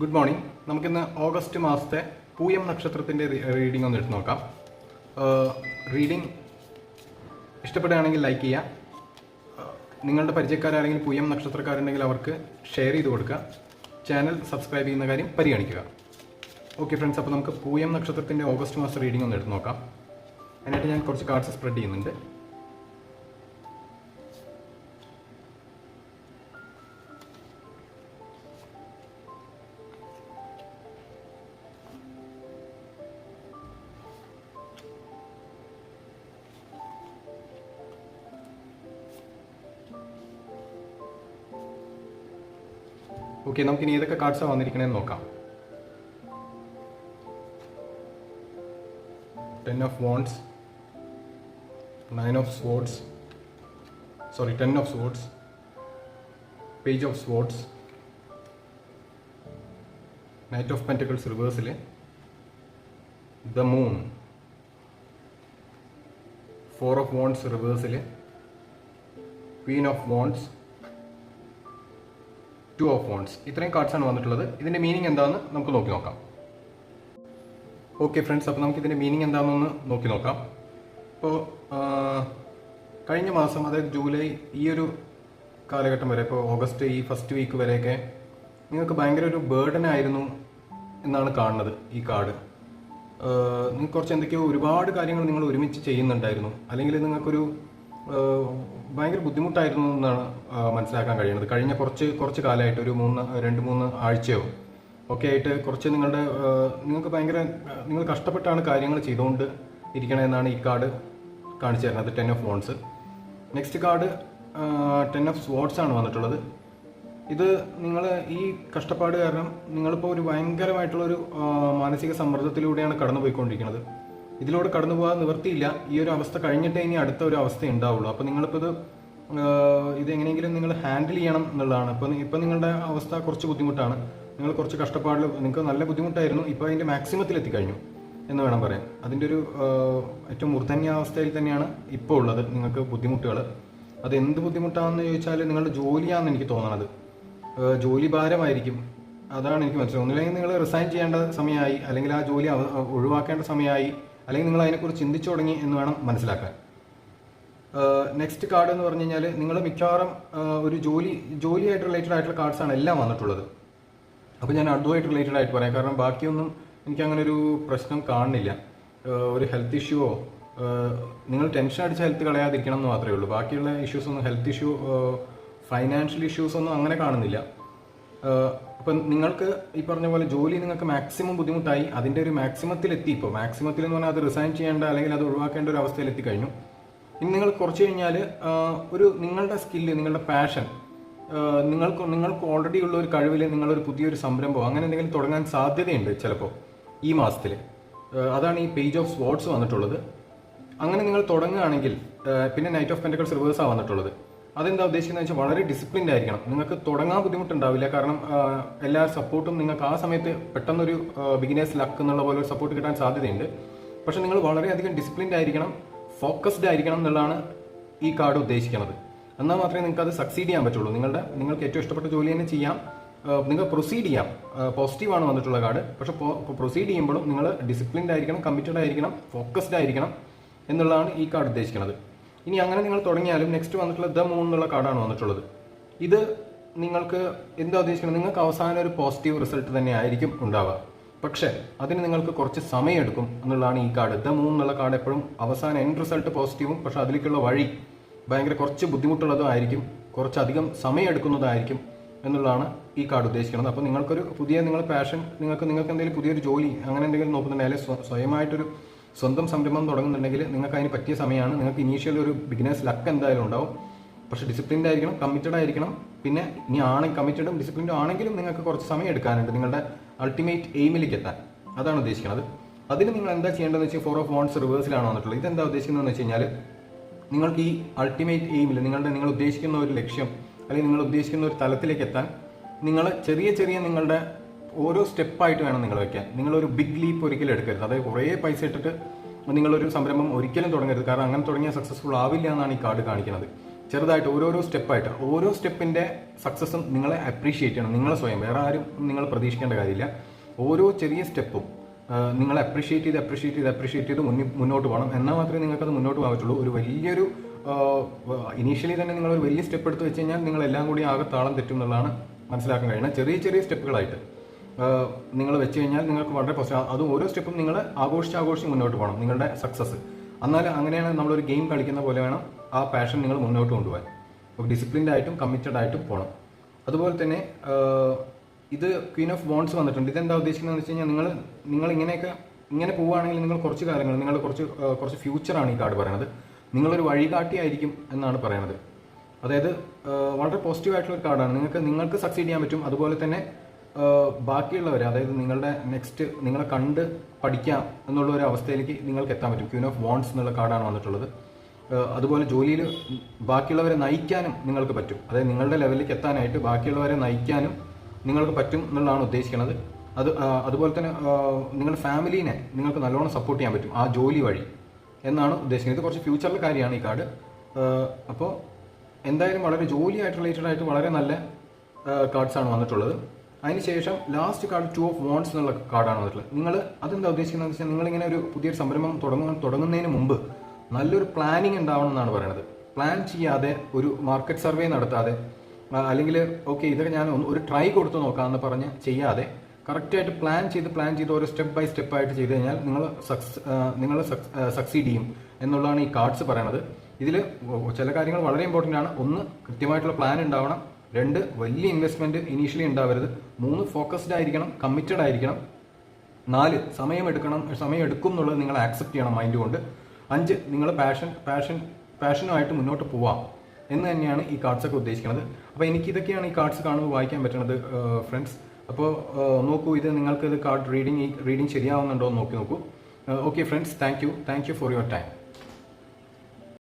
Good morning നമുക്കിന്ന് August മാസത്തെ പൂയം നക്ഷത്രത്തിന്റെ റീഡിംഗ് ഒന്ന് എടുത്ത് നോക്കാം. റീഡിംഗ് ഇഷ്ടപ്പെടുകയാണെങ്കിൽ ലൈക്ക് ചെയ്യുക ഏഹ് നിങ്ങളുടെ പരിചയക്കാരാണെങ്കിൽ പൂയം നക്ഷത്രക്കാരുണ്ടെങ്കിൽ അവർക്ക് ഷെയർ ചെയ്ത് കൊടുക്കുക. ചാനൽ സബ്സ്ക്രൈബ് ചെയ്യുന്ന കാര്യം പരിഗണിക്കുക. ഓക്കെ ഫ്രണ്ട്സ് അപ്പോൾ നമുക്ക് പൂയം നക്ഷത്രത്തിന്റെ ഓഗസ്റ്റ് മാസം റീഡിംഗ് ഒന്ന് എടുത്ത് നോക്കാം. അതിനായിട്ട് ഞാൻ കുറച്ച് കാർഡ്സ് സ്പ്രെഡ് ചെയ്യുന്നുണ്ട്. ഓക്കെ നമുക്കിനി ഏതൊക്കെ കാർഡ്സാണ് വന്നിരിക്കണേന്ന് നോക്കാം. Ten of wands nine of swords sorry ten of swords page of swords knight of pentacles റിവേഴ്സിൽ the moon four of wands റിവേഴ്സിൽ queen of wands two of phones ഇത്രയും കാർഡ്സാണ് വന്നിട്ടുള്ളത്. ഇതിന്റെ മീനിങ് എന്താണെന്ന് നമുക്ക് നോക്കി നോക്കാം. ഓക്കെ ഫ്രണ്ട്സ് അപ്പോൾ നമുക്ക് ഇതിന്റെ മീനിങ് എന്താണെന്നൊന്ന് നോക്കി നോക്കാം. ഇപ്പോൾ കഴിഞ്ഞ മാസം അതായത് ജൂലൈ ഈ ഒരു കാലഘട്ടം വരെ ഇപ്പോൾ ഓഗസ്റ്റ് ഈ ഫസ്റ്റ് വീക്ക് വരെയൊക്കെ നിങ്ങൾക്ക് ഭയങ്കര ഒരു ബേർഡൻ ആയിരുന്നു എന്നാണ് കാണുന്നത് ഈ കാർഡ് നിങ്ങൾക്ക് കുറച്ച് എന്തൊക്കെയോ ഒരുപാട് കാര്യങ്ങൾ നിങ്ങൾ ഒരുമിച്ച് ചെയ്യുന്നുണ്ടായിരുന്നു. അല്ലെങ്കിൽ നിങ്ങൾക്കൊരു ഭയങ്കര ബുദ്ധിമുട്ടായിരുന്നു എന്നാണ് മനസ്സിലാക്കാൻ കഴിയുന്നത്. കഴിഞ്ഞ കുറച്ച് കുറച്ച് കാലമായിട്ട് ഒരു മൂന്ന് രണ്ട് മൂന്ന് ആഴ്ചയോ ഒക്കെ ആയിട്ട് കുറച്ച് നിങ്ങളുടെ നിങ്ങൾക്ക് ഭയങ്കര നിങ്ങൾ കഷ്ടപ്പെട്ടാണ് കാര്യങ്ങൾ ചെയ്തുകൊണ്ട് ഇരിക്കണമെന്നാണ് ഈ കാർഡ് കാണിച്ചു തരുന്നത് ten of wands next card ten of swords ആണ് വന്നിട്ടുള്ളത്. ഇത് നിങ്ങൾ ഈ കഷ്ടപ്പാട് കാരണം നിങ്ങളിപ്പോൾ ഒരു ഭയങ്കരമായിട്ടുള്ളൊരു മാനസിക സമ്മർദ്ദത്തിലൂടെയാണ് കടന്നു പോയിക്കൊണ്ടിരിക്കുന്നത് ഇതിലൂടെ കടന്നു പോകാൻ നിവർത്തിയില്ല ഈ ഒരു അവസ്ഥ കഴിഞ്ഞിട്ടേ ഇനി അടുത്ത ഒരു അവസ്ഥ ഉണ്ടാവുള്ളൂ. അപ്പോൾ നിങ്ങളിപ്പോൾ ഇത് ഇത് എങ്ങനെയെങ്കിലും നിങ്ങൾ ഹാൻഡിൽ ചെയ്യണം എന്നുള്ളതാണ്. അപ്പോൾ ഇപ്പം നിങ്ങളുടെ അവസ്ഥ കുറച്ച് ബുദ്ധിമുട്ടാണ്. നിങ്ങൾ കുറച്ച് കഷ്ടപ്പാടിൽ നിങ്ങൾക്ക് നല്ല ബുദ്ധിമുട്ടായിരുന്നു. ഇപ്പോൾ അതിന്റെ മാക്സിമത്തിൽ എത്തിക്കഴിഞ്ഞു എന്ന് വേണം പറയാൻ. അതിന്റെ ഒരു ഏറ്റവും ഏറ്റവും മൂർധന്യാവസ്ഥയിൽ തന്നെയാണ് ഇപ്പോൾ ഉള്ളത് നിങ്ങൾക്ക് ബുദ്ധിമുട്ടുകൾ അത് എന്ത് ബുദ്ധിമുട്ടാണെന്ന് ചോദിച്ചാൽ നിങ്ങളുടെ ജോലിയാണെന്ന് എനിക്ക് തോന്നണത്. ജോലി ഭാരമായിരിക്കും. അതാണ് എനിക്ക് മനസ്സിലാവുന്നത്. ഒന്നുമില്ലെങ്കിൽ നിങ്ങൾ റിസൈൻ ചെയ്യേണ്ട സമയമായി അല്ലെങ്കിൽ ആ ജോലി ഒഴിവാക്കേണ്ട സമയമായി അല്ലെങ്കിൽ നിങ്ങൾ അതിനെക്കുറിച്ച് ചിന്തിച്ചു തുടങ്ങി എന്ന് വേണം മനസ്സിലാക്കാൻ. നെക്സ്റ്റ് കാർഡ് എന്ന് പറഞ്ഞു കഴിഞ്ഞാൽ നിങ്ങൾ മിക്കവാറും ഒരു ജോലി ജോലിയായിട്ട് റിലേറ്റഡ് ആയിട്ടുള്ള കാർഡ്സാണ് എല്ലാം വന്നിട്ടുള്ളത്. അപ്പോൾ ഞാൻ അതുമായിട്ട് റിലേറ്റഡ് ആയിട്ട് പറയാം. കാരണം ബാക്കിയൊന്നും എനിക്ക് അങ്ങനെ ഒരു പ്രശ്നം കാണുന്നില്ല. ഒരു ഹെൽത്ത് ഇഷ്യൂവോ നിങ്ങൾ ടെൻഷൻ അടിച്ച് ഹെൽത്ത് കളയാതിരിക്കണം എന്ന് മാത്രമേ ഉള്ളൂ. ബാക്കിയുള്ള ഇഷ്യൂസ് ഒന്നും ഹെൽത്ത് ഇഷ്യൂ ഫൈനാൻഷ്യൽ ഇഷ്യൂസ് ഒന്നും അങ്ങനെ കാണുന്നില്ല. അപ്പം നിങ്ങൾക്ക് ഈ പറഞ്ഞ പോലെ ജോലി നിങ്ങൾക്ക് മാക്സിമം ബുദ്ധിമുട്ടായി അതിന്റെ ഒരു മാക്സിമത്തിൽ എത്തി ഇപ്പോൾ. മാക്സിമത്തിൽ എന്ന് പറഞ്ഞാൽ അത് റിസൈൻ ചെയ്യേണ്ട അല്ലെങ്കിൽ അത് ഒഴിവാക്കേണ്ട ഒരു അവസ്ഥയിൽ എത്തിക്കഴിഞ്ഞു ഇനി നിങ്ങൾ കുറച്ച് കഴിഞ്ഞാൽ ഒരു നിങ്ങളുടെ സ്കില്ല് നിങ്ങളുടെ പാഷൻ നിങ്ങൾക്ക് നിങ്ങൾക്ക് ഓൾറെഡി ഉള്ള ഒരു കഴിവിൽ നിങ്ങളൊരു പുതിയൊരു സംരംഭം അങ്ങനെ എന്തെങ്കിലും തുടങ്ങാൻ സാധ്യതയുണ്ട് ചിലപ്പോൾ ഈ മാസത്തിൽ. അതാണ് ഈ പേജ് ഓഫ് സ്പോർട്സ് വന്നിട്ടുള്ളത്. അങ്ങനെ നിങ്ങൾ തുടങ്ങുകയാണെങ്കിൽ പിന്നെ നൈറ്റ് ഓഫ് പെന്റക്കൾസ് റിവേഴ്സാണ് വന്നിട്ടുള്ളത്. അതെന്താ ഉദ്ദേശിക്കുന്നത് വെച്ചാൽ വളരെ ഡിസിപ്ലിൻഡ് ആയിരിക്കണം. നിങ്ങൾക്ക് തുടങ്ങാൻ ബുദ്ധിമുട്ടുണ്ടാവില്ല. കാരണം എല്ലാ സപ്പോർട്ടും നിങ്ങൾക്ക് ആ സമയത്ത് പെട്ടെന്നൊരു ബിഗിനേഴ്സ് ലക്ക് എന്നുള്ള പോലെ ഒരു സപ്പോർട്ട് കിട്ടാൻ സാധ്യതയുണ്ട്. പക്ഷെ നിങ്ങൾ വളരെയധികം ഡിസിപ്ലിൻഡ് ആയിരിക്കണം ഫോക്കസ്ഡ് ആയിരിക്കണം എന്നുള്ളതാണ് ഈ കാർഡ് ഉദ്ദേശിക്കുന്നത്. എന്നാൽ മാത്രമേ നിങ്ങൾക്ക് അത് സക്സീഡ് ചെയ്യാൻ പറ്റുള്ളൂ. നിങ്ങളുടെ നിങ്ങൾക്ക് ഏറ്റവും ഇഷ്ടപ്പെട്ട ജോലി തന്നെ ചെയ്യാം. നിങ്ങൾ പ്രൊസീഡ് ചെയ്യാം. പോസിറ്റീവ് ആണ് വന്നിട്ടുള്ള കാർഡ്. പക്ഷെ പ്രൊസീഡ് ചെയ്യുമ്പോഴും നിങ്ങൾ ഡിസിപ്ലിൻഡ് ആയിരിക്കണം കമ്മിറ്റഡ് ആയിരിക്കണം ഫോക്കസ്ഡ് ആയിരിക്കണം എന്നുള്ളതാണ് ഈ കാർഡ് ഉദ്ദേശിക്കുന്നത്. ഇനി അങ്ങനെ നിങ്ങൾ തുടങ്ങിയാലും നെക്സ്റ്റ് വന്നിട്ടുള്ള ദ മൂൺ എന്നുള്ള കാർഡാണ് വന്നിട്ടുള്ളത്. ഇത് നിങ്ങൾക്ക് എന്താ ഉദ്ദേശിക്കുന്നത്? നിങ്ങൾക്ക് അവസാനം ഒരു പോസിറ്റീവ് റിസൾട്ട് തന്നെ ആയിരിക്കും ഉണ്ടാവുക. പക്ഷേ അതിന് നിങ്ങൾക്ക് കുറച്ച് സമയമെടുക്കും എന്നുള്ളതാണ് ഈ കാർഡ്. ദ മൂൺ എന്നുള്ള കാർഡ് എപ്പോഴും അവസാനം എൻഡ് റിസൾട്ട് പോസിറ്റീവും പക്ഷെ അതിലേക്കുള്ള വഴി ഭയങ്കര കുറച്ച് ബുദ്ധിമുട്ടുള്ളതും ആയിരിക്കും കുറച്ചധികം സമയം എടുക്കുന്നതായിരിക്കും എന്നുള്ളതാണ് ഈ കാർഡ് ഉദ്ദേശിക്കുന്നത്. അപ്പോൾ നിങ്ങൾക്കൊരു പുതിയ നിങ്ങളുടെ പാഷൻ നിങ്ങൾക്ക് നിങ്ങൾക്ക് എന്തെങ്കിലും പുതിയൊരു ജോലി അങ്ങനെ എന്തെങ്കിലും നോക്കുന്നുണ്ടെങ്കിൽ സ്വ- സ്വയമായിട്ടൊരു സ്വന്തം സംരംഭം തുടങ്ങുന്നുണ്ടെങ്കിൽ നിങ്ങൾക്ക് അതിന് പറ്റിയ സമയമാണ്. നിങ്ങൾക്ക് ഇനീഷ്യൽ ഒരു ബിഗിനേഴ്സ് ലക്ക് എന്തായാലും ഉണ്ടാവും. പക്ഷേ ഡിസിപ്ലിൻഡ് ആയിരിക്കണം കമ്മിറ്റഡ് ആയിരിക്കണം. പിന്നെ ഇനി ആണ് കമ്മിറ്റഡും ഡിസിപ്ലിൻഡും ആണെങ്കിലും നിങ്ങൾക്ക് കുറച്ച് സമയം എടുക്കാനുണ്ട്. നിങ്ങളുടെ അൾട്ടിമേറ്റ് എയിമിലേക്ക് എത്താൻ. അതാണ് ഉദ്ദേശിക്കുന്നത്. അതിന് നിങ്ങൾ എന്താ ചെയ്യേണ്ടതെന്ന് വെച്ചാൽ ഫോർ ഓഫ് വോൺസ് റിവേഴ്സിലാണ് വന്നിട്ടുള്ളത്. ഇതെന്താ ഉദ്ദേശിക്കുന്നതെന്ന് വെച്ച് കഴിഞ്ഞാൽ നിങ്ങൾക്ക് ഈ അൾട്ടിമേറ്റ് എയിമിൽ നിങ്ങളുടെ നിങ്ങൾ ഉദ്ദേശിക്കുന്ന ഒരു ലക്ഷ്യം അല്ലെങ്കിൽ നിങ്ങൾ ഉദ്ദേശിക്കുന്ന ഒരു തലത്തിലേക്ക് എത്താൻ നിങ്ങൾ ചെറിയ ചെറിയ നിങ്ങളുടെ ഓരോ സ്റ്റെപ്പായിട്ട് വേണം നിങ്ങൾ വെക്കാൻ. നിങ്ങളൊരു ബിഗ് ലീപ്പ് ഒരിക്കലും എടുക്കരുത്. അതായത് കുറേ പൈസ ഇട്ടിട്ട് നിങ്ങളൊരു സംരംഭം ഒരിക്കലും തുടങ്ങരുത്. കാരണം അങ്ങനെ തുടങ്ങിയാൽ സക്സസ്ഫുൾ ആവില്ല എന്നാണ് ഈ കാർഡ് കാണിക്കുന്നത്. ചെറുതായിട്ട് ഓരോരോ സ്റ്റെപ്പായിട്ട് ഓരോ സ്റ്റെപ്പിന്റെ സക്സസും നിങ്ങളെ അപ്രീഷിയേറ്റ് ചെയ്യണം. നിങ്ങളെ സ്വയം. വേറെ ആരും നിങ്ങൾ പ്രതീക്ഷിക്കേണ്ട കാര്യമില്ല. ഓരോ ചെറിയ സ്റ്റെപ്പും നിങ്ങൾ അപ്രീഷിയേറ്റ് ചെയ്ത് അപ്രീഷിയേറ്റ് ചെയ്ത് അപ്രീഷിയേറ്റ് ചെയ്ത് മുന്നോട്ട് പോകണം. എന്നാൽ മാത്രമേ നിങ്ങൾക്കത് മുന്നോട്ട് പോകത്തുള്ളൂ ഒരു വലിയൊരു ഇനീഷ്യലി തന്നെ നിങ്ങൾ ഒരു വലിയ സ്റ്റെപ്പ് എടുത്ത് വെച്ച് കഴിഞ്ഞാൽ നിങ്ങൾ എല്ലാം കൂടി ആകെ താളം തെറ്റും എന്നുള്ളതാണ് മനസ്സിലാക്കാൻ കഴിയുന്നത്. ചെറിയ ചെറിയ സ്റ്റെപ്പുകളായിട്ട്. നിങ്ങൾ വെച്ച് കഴിഞ്ഞാൽ നിങ്ങൾക്ക് വളരെ പോസിറ്റീവ് അതും ഓരോ സ്റ്റെപ്പും നിങ്ങൾ ആഘോഷിച്ച് ആഘോഷിച്ച് മുന്നോട്ട് പോകണം നിങ്ങളുടെ സക്സസ് എന്നാൽ അങ്ങനെയാണ് നമ്മളൊരു ഗെയിം കളിക്കുന്ന പോലെ വേണം ആ പാഷൻ നിങ്ങൾ മുന്നോട്ട് കൊണ്ടുപോകാൻ. അപ്പോൾ ഡിസിപ്ലിൻഡ് ആയിട്ടും കമ്മിറ്റഡ് ആയിട്ടും പോകണം. അതുപോലെ തന്നെ ഇത് ക്വീൻ ഓഫ് ബോൺസ് വന്നിട്ടുണ്ട്. ഇതെന്താ ഉദ്ദേശിക്കുന്നത് വെച്ച് കഴിഞ്ഞാൽ നിങ്ങൾ നിങ്ങൾ ഇങ്ങനെയൊക്കെ ഇങ്ങനെ പോവുകയാണെങ്കിൽ നിങ്ങൾ കുറച്ച് കാര്യങ്ങൾ നിങ്ങൾ കുറച്ച് കുറച്ച് ഫ്യൂച്ചറാണ് ഈ കാർഡ് പറയുന്നത്. നിങ്ങളൊരു വഴികാട്ടി ആയിരിക്കും എന്നാണ് പറയുന്നത്. അതായത് വളരെ പോസിറ്റീവ് ആയിട്ടുള്ള ഒരു കാർഡാണ് നിങ്ങൾക്ക് നിങ്ങൾക്ക് സക്സീഡ് ചെയ്യാൻ പറ്റും. അതുപോലെ തന്നെ ബാക്കിയുള്ളവർ അതായത് നിങ്ങളുടെ നെക്സ്റ്റ് നിങ്ങളെ കണ്ട് പഠിക്കാം എന്നുള്ള ഒരു അവസ്ഥയിലേക്ക് നിങ്ങൾക്ക് എത്താൻ പറ്റും. ക്യൂൻ ഓഫ് വോൺസ് എന്നുള്ള കാർഡാണ് വന്നിട്ടുള്ളത്. അതുപോലെ ജോലിയിൽ ബാക്കിയുള്ളവരെ നയിക്കാനും നിങ്ങൾക്ക് പറ്റും. അതായത് നിങ്ങളുടെ ലെവലിലേക്ക് എത്താനായിട്ട് ബാക്കിയുള്ളവരെ നയിക്കാനും നിങ്ങൾക്ക് പറ്റും എന്നുള്ളതാണ് ഉദ്ദേശിക്കുന്നത്. അത് അതുപോലെ തന്നെ നിങ്ങളുടെ ഫാമിലീനെ നിങ്ങൾക്ക് നല്ലോണം സപ്പോർട്ട് ചെയ്യാൻ പറ്റും ആ ജോലി വഴി എന്നാണ് ഉദ്ദേശിക്കുന്നത്. ഇത് കുറച്ച് ഫ്യൂച്ചറിലെ കാര്യമാണ് ഈ കാർഡ്. അപ്പോൾ എന്തായാലും വളരെ ജോലിയായിട്ട് റിലേറ്റഡ് ആയിട്ട് വളരെ നല്ല കാർഡ്സാണ് വന്നിട്ടുള്ളത്. അതിനുശേഷം last card two of wands എന്നുള്ള കാർഡാണ് വന്നിട്ടുള്ളത്. നിങ്ങൾ അതെന്താ ഉദ്ദേശിക്കുന്നത് വെച്ചാൽ നിങ്ങളിങ്ങനെ ഒരു പുതിയൊരു സംരംഭം തുടങ്ങുന്ന തുടങ്ങുന്നതിന് മുമ്പ് നല്ലൊരു പ്ലാനിങ് ഉണ്ടാവണം എന്നാണ് പറയുന്നത് പ്ലാൻ ചെയ്യാതെ ഒരു മാർക്കറ്റ് സർവേ നടത്താതെ അല്ലെങ്കിൽ ഓക്കെ ഇതൊക്കെ ഞാൻ ഒരു ട്രൈ കൊടുത്തു നോക്കാമെന്ന് പറഞ്ഞ് ചെയ്യാതെ കറക്റ്റായിട്ട് പ്ലാൻ ചെയ്ത് പ്ലാൻ ചെയ്ത് ഓരോ സ്റ്റെപ്പ് ബൈ സ്റ്റെപ്പ് ആയിട്ട് ചെയ്ത് കഴിഞ്ഞാൽ നിങ്ങൾ സക്സ് നിങ്ങൾ സക്സീഡ് ചെയ്യും എന്നുള്ളതാണ് ഈ കാർഡ്സ് പറയണത്. ഇതിൽ ചില കാര്യങ്ങൾ വളരെ ഇമ്പോർട്ടന്റ് ആണ്. ഒന്ന് കൃത്യമായിട്ടുള്ള പ്ലാൻ ഉണ്ടാവണം. രണ്ട് വലിയ ഇൻവെസ്റ്റ്മെന്റ് ഇനീഷ്യലി ഉണ്ടാവരുത്. മൂന്ന് ഫോക്കസ്ഡ് ആയിരിക്കണം കമ്മിറ്റഡ് ആയിരിക്കണം. നാല് സമയം എടുക്കണം സമയം എടുക്കും എന്നുള്ളത് നിങ്ങൾ ആക്സെപ്റ്റ് ചെയ്യണം മൈൻഡ് കൊണ്ട്. അഞ്ച് നിങ്ങൾ പാഷൻ പാഷൻ പാഷനുമായിട്ട് മുന്നോട്ട് പോവാം. എന്ന് തന്നെയാണ് ഈ കാർഡ്സ് ഒക്കെ ഉദ്ദേശിക്കുന്നത്. അപ്പോൾ എനിക്ക് ഇതൊക്കെയാണ് ഈ കാർഡ്സ് കാണുമ്പോൾ വായിക്കാൻ പറ്റുന്നത് ഫ്രണ്ട്സ് അപ്പോൾ നോക്കൂ ഇത് നിങ്ങൾക്ക് ഇത് കാർഡ് റീഡിങ് റീഡിങ് ശരിയാവുന്നുണ്ടോ എന്ന് നോക്കി നോക്കൂ. Okay friends thank you thank you for your time